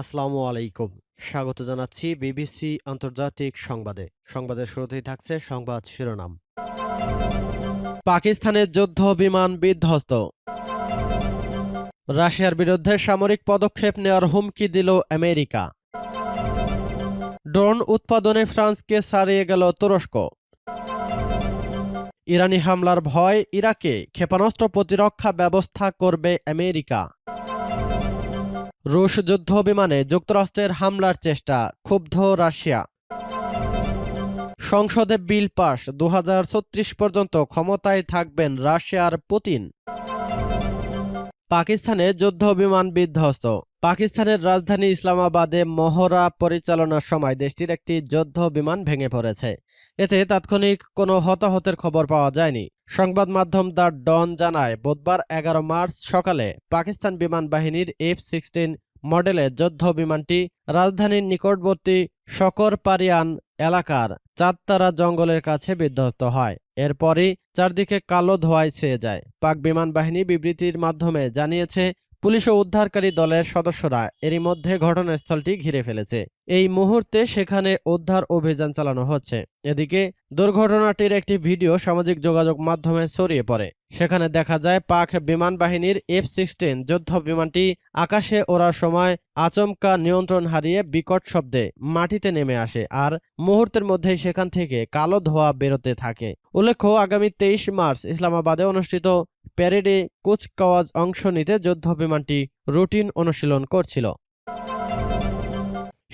আসসালামু আলাইকুম। স্বাগত জানাচ্ছি বিবিসি আন্তর্জাতিক সংবাদে। সংবাদের শুরুতেই থাকছে সংবাদ শিরোনাম। পাকিস্তানের যুদ্ধ, বিমান বিধ্বস্ত। রাশিয়ার বিরুদ্ধে সামরিক পদক্ষেপ নেওয়ার হুমকি দিল আমেরিকা। ড্রোন উৎপাদনে ফ্রান্সকে ছাড়িয়ে গেল তুরস্ক। ইরানি হামলার ভয় ইরাকে। ক্ষেপণাস্ত্র প্রতিরক্ষা ব্যবস্থা করবে আমেরিকা। রুশ যুদ্ধ বিমানে যুক্তরাষ্ট্রের হামলার চেষ্টা, ক্ষুব্ধ রাশিয়া। সংসদে বিল পাস দু হাজার ছত্রিশ পর্যন্ত ক্ষমতায় থাকবেন রাশিয়ার পুতিন। পাকিস্তানে যুদ্ধ বিমান বিধ্বস্ত। পাকিস্তানের রাজধানী ইসলামাবাদে মহড়া পরিচালনার সময় দেশটির একটি যুদ্ধ বিমান ভেঙে পড়েছে। এতে তাৎক্ষণিক কোনো হতাহতের খবর পাওয়া যায়নি। সংবাদ মাধ্যম দ্য ডন জানায়, বুধবার এগারো মার্চ সকালে পাকিস্তান বিমান বাহিনীর এফ সিক্সটিন মডেলের যুদ্ধ বিমানটি রাজধানীর নিকটবর্তী শকরপারিয়ান এলাকার চাঁদতারা জঙ্গলের কাছে বিধ্বস্ত হয়। এরপরই চারদিকে কালো ধোঁয়ায় ছেয়ে যায়। পাক বিমান বাহিনী বিবৃতির মাধ্যমে জানিয়েছে, পুলিশ ও উদ্ধারকারী দলের সদস্যরা এরই মধ্যে ঘটনাস্থলটি ঘিরে ফেলেছে। এই মুহূর্তে সেখানে উদ্ধার অভিযান চালানো হচ্ছে। এদিকে দুর্ঘটনাটির একটি ভিডিও সামাজিক যোগাযোগ মাধ্যমে ছড়িয়ে পড়ে। সেখানে দেখা যায়, পাক বিমান বাহিনীর এফ সিক্সটিন যুদ্ধ বিমানটি আকাশে ওড়ার সময় আচমকা নিয়ন্ত্রণ হারিয়ে বিকট শব্দে মাটিতে নেমে আসে আর মুহূর্তের মধ্যেই সেখান থেকে কালো ধোঁয়া বেরোতে থাকে। উল্লেখ্য, আগামী তেইশ মার্চ ইসলামাবাদে অনুষ্ঠিত প্যারেডে কুচকাওয়াজ অংশ নিতে যুদ্ধ বিমানটি রুটিন অনুশীলন করছিল।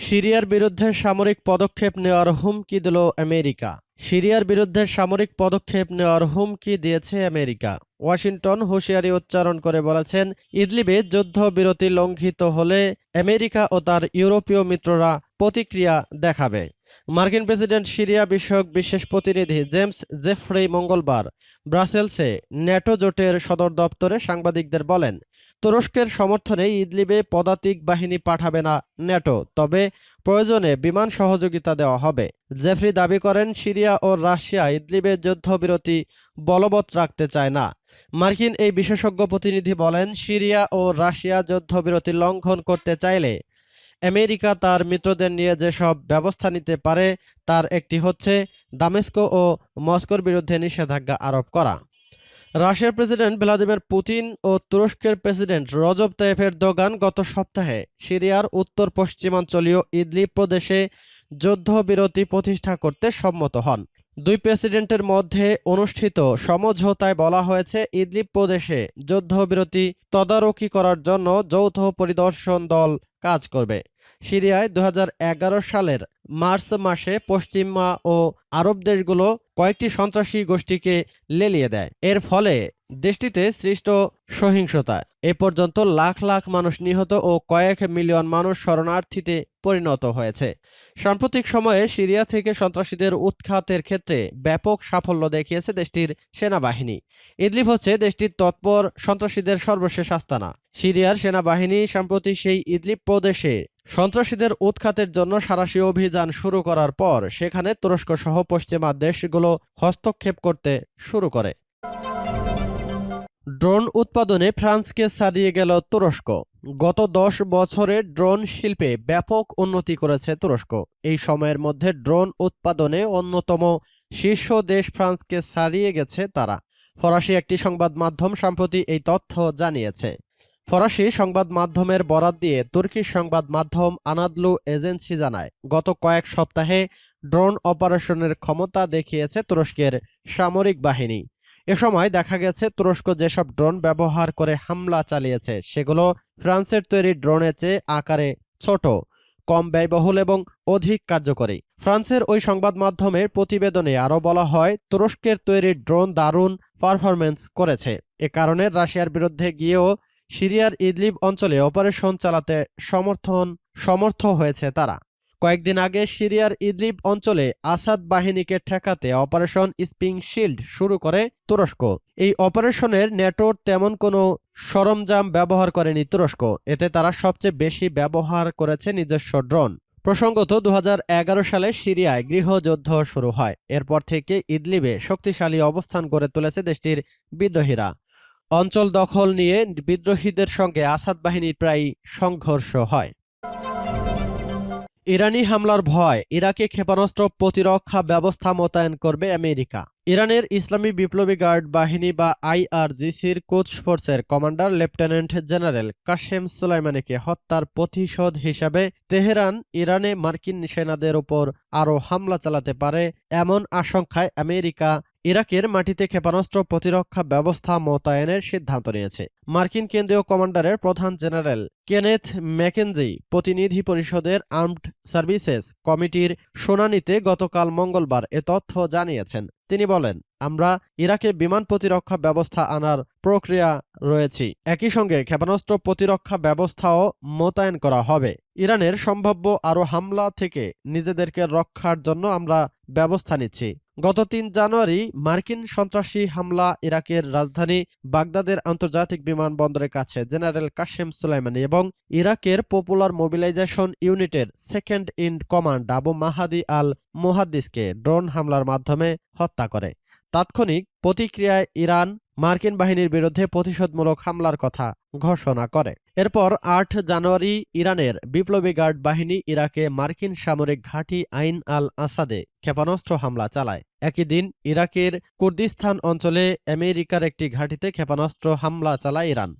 সিরিয়ার বিরুদ্ধে সামরিক পদক্ষেপ নেওয়ার হুমকি দিল আমেরিকা। সিরিয়ার বিরুদ্ধে সামরিক পদক্ষেপ নেওয়ার হুমকি দিয়েছে আমেরিকা। ওয়াশিংটন হুঁশিয়ারি উচ্চারণ করে বলেছেন, ইদলিবে যুদ্ধবিরতি লঙ্ঘিত হলে আমেরিকা ও তার ইউরোপীয় মিত্ররা প্রতিক্রিয়া দেখাবে। মার্কিন প্রেসিডেন্ট সিরিয়া বিষয়ক বিশেষ প্রতিনিধি জেমস জেফ্রি মঙ্গলবার ব্রাসেলসে ন্যাটো জোটের সদর দপ্তরে সাংবাদিকদের বলেন তুরস্কের সমর্থনে ইদলিবে পদাতিক বাহিনী পাঠাবে না ন্যাটো, তবে প্রয়োজনে বিমান সহযোগিতা দেওয়া হবে। জেফরি দাবি করেন, সিরিয়া ও রাশিয়া ইদলিবে যুদ্ধবিরতি বলবৎ রাখতে চায় না। মার্কিন এই বিশেষজ্ঞ প্রতিনিধি বলেন, সিরিয়া ও রাশিয়া যুদ্ধবিরতি লঙ্ঘন করতে চাইলে আমেরিকা তার মিত্রদের নিয়ে যেসব ব্যবস্থা নিতে পারে, তার একটি হচ্ছে দামেস্কো ও মস্কোর বিরুদ্ধে নিষেধাজ্ঞা আরোপ করা। রাশিয়ার প্রেসিডেন্ট ভ্লাদিমির পুতিন ও তুরস্কের প্রেসিডেন্ট রজব তাইফের দোগান গত সপ্তাহে সিরিয়ার উত্তর পশ্চিমাঞ্চলীয় ইদলিব প্রদেশে যুদ্ধবিরতি প্রতিষ্ঠা করতে সম্মত হন। দুই প্রেসিডেন্টের মধ্যে অনুষ্ঠিত সমঝোতায় বলা হয়েছে, ইদলিব প্রদেশে যুদ্ধবিরতি তদারকি করার জন্য যৌথ পরিদর্শন দল কাজ করবে। সিরিয়ায় দু হাজার এগারো সালের মার্চ মাসে পশ্চিমা ও আরব দেশগুলো কয়েকটি সন্ত্রাসী গোষ্ঠীকে লেলিয়ে দেয়। এর ফলে দেশটিতে সৃষ্ট সহিংসতা, এ পর্যন্ত লাখ লাখ মানুষ নিহত ও কয়েক মিলিয়ন মানুষ শরণার্থীতে পরিণত হয়েছে। সাম্প্রতিক সময়ে সিরিয়া থেকে সন্ত্রাসীদের উৎখাতের ক্ষেত্রে ব্যাপক সাফল্য দেখিয়েছে দেশটির সেনাবাহিনী। ইদলিফ হচ্ছে দেশটির তৎপর সন্ত্রাসীদের সর্বশেষ আস্তানা। সিরিয়ার সেনাবাহিনী, সম্প্রতি সেই ইদলিপ প্রদেশে সন্ত্রাসীদের উৎখাতের জন্য সারাশি অভিযান শুরু করার পর সেখানে তুরস্ক সহ পশ্চিমা দেশগুলো হস্তক্ষেপ করতে শুরু করে। ড্রোন উৎপাদনে ফ্রান্সকে ছাড়িয়ে গেল তুরস্ক। গত দশ বছরে ড্রোন শিল্পে ব্যাপক উন্নতি করেছে তুরস্ক। এই সময়ের মধ্যে ড্রোন উৎপাদনে অন্যতম শীর্ষ দেশ ফ্রান্সকে ছাড়িয়ে গেছে তারা। ফরাসি একটি সংবাদ মাধ্যম সম্প্রতি এই তথ্য জানিয়েছে। ফরাসি সংবাদ মাধ্যমের বরাত দিয়ে তুর্কি সংবাদ মাধ্যম আনাদলু এজেন্সি জানায়, গত কয়েক সপ্তাহে ড্রোন অপারেশনের ক্ষমতা দেখিয়েছে তুরস্কের সামরিক বাহিনী। এ সময় দেখা গেছে তুরস্ক যেসব ড্রোন ব্যবহার করে হামলা চালিয়েছে, সেগুলো ফ্রান্সের তৈরি ড্রোনের চেয়ে আকারে ছোট, কম ব্যয়বহুল এবং অধিক কার্যকরী। ফ্রান্সের ওই সংবাদ মাধ্যমের প্রতিবেদনে আরও বলা হয়, তুরস্কের তৈরি ড্রোন দারুণ পারফরমেন্স করেছে। এ কারণে রাশিয়ার বিরুদ্ধে গিয়েও সিরিয়ার ইদলিব অঞ্চলে অপারেশন চালাতে সমর্থন, সমর্থ হয়েছে তারা। কয়েকদিন আগে সিরিয়ার ইদলিব অঞ্চলে আসাদ বাহিনীকে ঠেকাতে অপারেশন স্পিং শিল্ড শুরু করে তুরস্ক। এই অপারেশনের নেটোর তেমন কোনো সরঞ্জাম ব্যবহার করেনি তুরস্ক। এতে তারা সবচেয়ে বেশি ব্যবহার করেছে নিজস্ব ড্রোন। প্রসঙ্গত দু হাজার এগারো সালে সিরিয়ায় গৃহযুদ্ধ শুরু হয়। এরপর থেকে ইদলিবে শক্তিশালী অবস্থান গড়ে তুলেছে দেশটির বিদ্রোহীরা। অঞ্চল দখল নিয়ে বিদ্রোহীদের সঙ্গে আসাদ বাহিনীর প্রায় সংঘর্ষ হয়। ইরানি হামলার ভয়, ইরাকে ক্ষেপণাস্ত্র প্রতিরক্ষা ব্যবস্থা মোতায়েন করবে আমেরিকা। ইরানের ইসলামী বিপ্লবী গার্ড বাহিনী বা আইআরজিসির কোচ ফোর্সের কমান্ডার লেফটেন্যান্ট জেনারেল কাশেম সুলাইমানিকে হত্যার প্রতিশোধ হিসাবে তেহরান ইরানে মার্কিন সেনাদের ওপর আরও হামলা চালাতে পারে এমন আশঙ্কায় আমেরিকা ইরাকের মাটিতে ক্ষেপণাস্ত্র প্রতিরক্ষা ব্যবস্থা মোতায়েনের সিদ্ধান্ত নিয়েছে। মার্কিন কেন্দ্রীয় কমান্ডারের প্রধান জেনারেল কেনেথ ম্যাকেনজি প্রতিনিধি পরিষদের আর্মড সার্ভিসেস কমিটির শুনানিতে গতকাল মঙ্গলবার এ তথ্য জানিয়েছেন। তিনি বলেন, আমরা ইরাকে বিমান প্রতিরক্ষা ব্যবস্থা আনার প্রক্রিয়া রয়েছি। একই সঙ্গে ক্ষেপণাস্ত্র প্রতিরক্ষা ব্যবস্থাও মোতায়েন করা হবে। ইরানের সম্ভাব্য আরও হামলা থেকে নিজেদেরকে রক্ষার জন্য আমরা ব্যবস্থা নিচ্ছি। গত তিন জানুয়ারি মার্কিন সন্ত্রাসী হামলা ইরাকের রাজধানী বাগদাদের আন্তর্জাতিক বিমানবন্দরের কাছে জেনারেল কাশেম সুলাইমানি এবং ইরাকের পপুলার মোবিলাইজেশন ইউনিটের second in command Abu Mahdi al মোহাদ্দিসকে drone হামলার মাধ্যমে হত্যা করে। তাৎক্ষণিক প্রতিক্রিয়ায় ইরান মার্কিন বাহিনীর বিরুদ্ধে প্রতিশোধমূলক হামলার কথা ঘোষণা করে। এরপর আট জানুয়ারি ইরানের বিপ্লবী গার্ড বাহিনী ইরাকে মার্কিন সামরিক ঘাঁটি আইন আল আসাদে ক্ষেপণাস্ত্র হামলা চালায়। একই দিন ইরাকের কুর্দিস্তান অঞ্চলে আমেরিকার একটি ঘাঁটিতে ক্ষেপণাস্ত্র হামলা চালায় ইরান।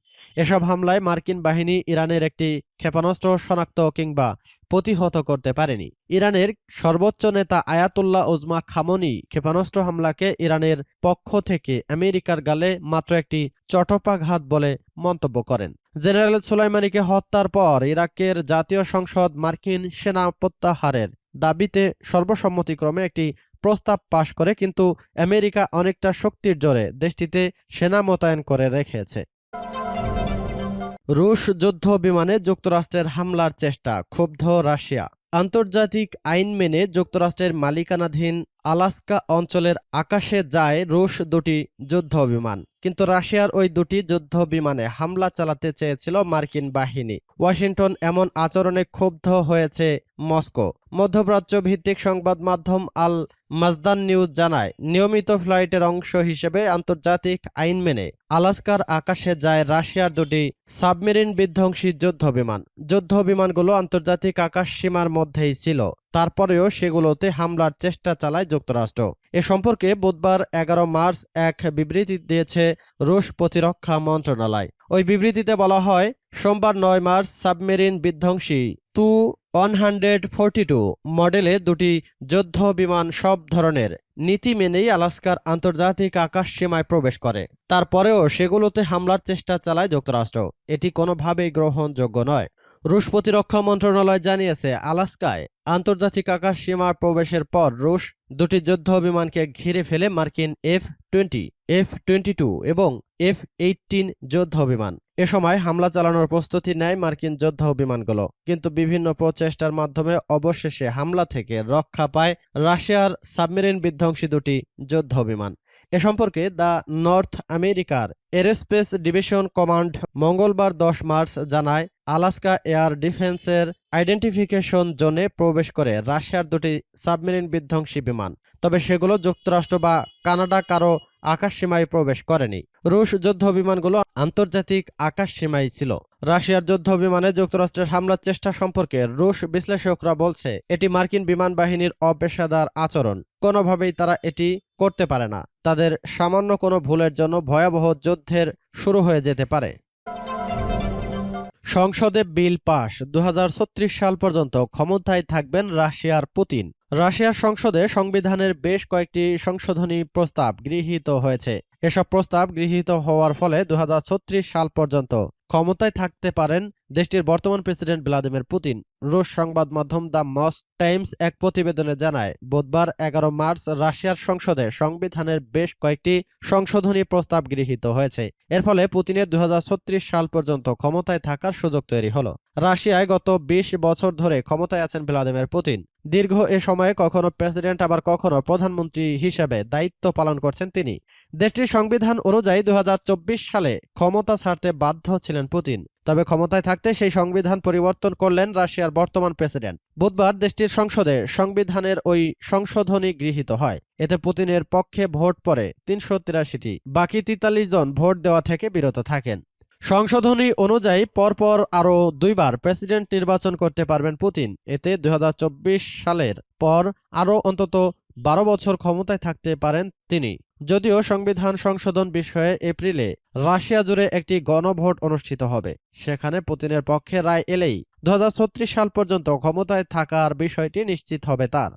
এসব হামলায় মার্কিন বাহিনী ইরানের একটি ক্ষেপণাস্ত্র শনাক্ত কিংবা প্রতিহত করতে পারেনি। ইরানের সর্বোচ্চ নেতা আয়াতুল্লাহ ওজমা খামনি ক্ষেপণাস্ত্র হামলাকে ইরানের পক্ষ থেকে আমেরিকার গালে মাত্র একটি চটপাঘাত বলে মন্তব্য করেন। জেনারেল সুলাইমানিকে হত্যার পর ইরাকের জাতীয় সংসদ মার্কিন সেনা প্রত্যাহারের দাবিতে সর্বসম্মতিক্রমে একটি প্রস্তাব পাশ করে, কিন্তু আমেরিকা অনেকটা শক্তির জোরে দেশটিতে সেনা মোতায়েন করে রেখেছে। রুশ যুদ্ধ বিমানে যুক্তরাষ্ট্রের হামলার চেষ্টা ক্ষুব্ধ রাশিয়া। আন্তর্জাতিক আইন মেনে যুক্তরাষ্ট্রের মালিকানাধীন আলাস্কা অঞ্চলের আকাশে যায় রুশ দুটি যুদ্ধ বিমান কিন্তু রাশিয়ার ওই দুটি যুদ্ধ বিমানে হামলা চালাতে চেয়েছিল মার্কিন বাহিনী। ওয়াশিংটন এমন আচরণে ক্ষুব্ধ হয়েছে মস্কো। মধ্যপ্রাচ্য ভিত্তিক সংবাদ মাধ্যম আল মাজদান নিউজ জানায়, নিয়মিত ফ্লাইটের অংশ হিসেবে আন্তর্জাতিক আইন মেনে আলাস্কার আকাশে যায় রাশিয়ার দুটি সাবমেরিন বিধ্বংসী যুদ্ধ বিমান যুদ্ধ বিমানগুলো আন্তর্জাতিক আকাশ সীমার মধ্যেই ছিল। তারপরেও সেগুলোতে হামলার চেষ্টা চালায় যুক্তরাষ্ট্র। এ সম্পর্কে বুধবার এগারো মার্চ এক বিবৃতি দিয়েছে রুশ প্রতিরক্ষা মন্ত্রণালয়। ওই বিবৃতিতে বলা হয়, সোমবার নয় মার্চ সাবমেরিন বিধ্বংসী তু ওয়ান হান্ড্রেড ফোরটি টু মডেলে দুটি যুদ্ধ বিমান সব ধরনের নীতি মেনেই আলাস্কার আন্তর্জাতিক আকাশ সীমায় প্রবেশ করে। তারপরেও সেগুলোতে হামলার চেষ্টা চালায় যুক্তরাষ্ট্র। এটি কোনোভাবেই গ্রহণযোগ্য নয়। রুশ প্রতিরক্ষা মন্ত্রণালয় জানিয়েছে, আলাস্কায় আন্তর্জাতিক আকাশ সীমার প্রবেশের পর রুশ দুটি যুদ্ধ বিমানকে ঘিরে ফেলে মার্কিন F twenty F twenty two এবং এফ এইটিন যুদ্ধ বিমান। এ সময় হামলা চালানোর প্রস্তুতি নেয় মার্কিন যোদ্ধা বিমানগুলো, কিন্তু বিভিন্ন প্রচেষ্টার মাধ্যমে অবশেষে হামলা থেকে রক্ষা পায় রাশিয়ার সাবমেরিন বিধ্বংসী দুটি যুদ্ধ বিমান। এ সম্পর্কে দ্য নর্থ আমেরিকার এরোস্পেস ডিভিশন কমান্ড মঙ্গলবার দশ মার্চ জানায়, আলাস্কা এয়ার ডিফেন্সের আইডেন্টিফিকেশন জোনে প্রবেশ করে রাশিয়ার দুটি সাবমেরিন বিধ্বংসী বিমান, তবে সেগুলো যুক্তরাষ্ট্র বা কানাডা কারও আকাশসীমায় প্রবেশ করেনি। রুশ যুদ্ধ বিমানগুলো আন্তর্জাতিক আকাশসীমায় ছিল। রাশিয়ার যুদ্ধ বিমানে যুক্তরাষ্ট্রের হামলার চেষ্টা সম্পর্কে রুশ বিশ্লেষকরা বলছে, এটি মার্কিন বিমান বাহিনীর অপেশাদার আচরণ। কোনোভাবেই তারা এটি করতে পারে না। তাদের সামান্য কোনো ভুলের জন্য ভয়াবহ যুদ্ধের শুরু হয়ে যেতে পারে। সংসদে বিল পাশ দু হাজার ছত্রিশ সাল পর্যন্ত ক্ষমতায় থাকবেন রাশিয়ার পুতিন। রাশিয়ার সংসদে সংবিধানের বেশ কয়েকটি সংশোধনী প্রস্তাব গৃহীত হয়েছে। এসব প্রস্তাব গৃহীত হওয়ার ফলে দু হাজার ছত্রিশ সাল পর্যন্ত ক্ষমতায় থাকতে পারেন দেশটির বর্তমান প্রেসিডেন্ট ভ্লাদিমির পুতিন। রুশ সংবাদ মাধ্যম দ্য মস টাইমস এক প্রতিবেদনে জানায়, বুধবার এগারো মার্চ রাশিয়ার সংসদে সংবিধানের বেশ কয়েকটি সংশোধনী প্রস্তাব গৃহীত হয়েছে। এর ফলে পুতিনের দু হাজার ছত্রিশ সাল পর্যন্ত ক্ষমতায় থাকার সুযোগ তৈরি হলো। রাশিয়ায় গত ২০ বছর ধরে ক্ষমতায় আছেন ভ্লাদিমির পুতিন। দীর্ঘ এ সময়ে কখনো প্রেসিডেন্ট, আবার কখনো প্রধানমন্ত্রী হিসেবে দায়িত্ব পালন করছেন তিনি। দেশটির সংবিধান অনুযায়ী দু হাজার চব্বিশ সালে ক্ষমতা ছাড়তে বাধ্য ছিলেন পুতিন। তবে ক্ষমতায় থাকতে সেই সংবিধান পরিবর্তন করলেন রাশিয়ার বর্তমান প্রেসিডেন্ট। বুধবার দেশটির সংসদে সংবিধানের ওই সংশোধনী গৃহীত হয়। এতে পুতিনের পক্ষে ভোট পড়ে তিনশো তিরাশিটি। বাকি তেতাল্লিশ জন ভোট দেওয়া থেকে বিরত থাকেন। সংশোধনী অনুযায়ী পরপর আরও দুইবার প্রেসিডেন্ট নির্বাচন করতে পারবেন পুতিন। এতে দু হাজার চব্বিশ সালের পর আরও অন্তত বারো বছর ক্ষমতায় থাকতে পারেন তিনি। যদিও সংবিধান সংশোধন বিষয়ে এপ্রিলে রাশিয়া জুড়ে একটি গণভোট অনুষ্ঠিত হবে। সেখানে পুতিনের পক্ষে রায় এলেই দু হাজার ছত্রিশ সাল পর্যন্ত ক্ষমতায় থাকার বিষয়টি নিশ্চিত হবে তার।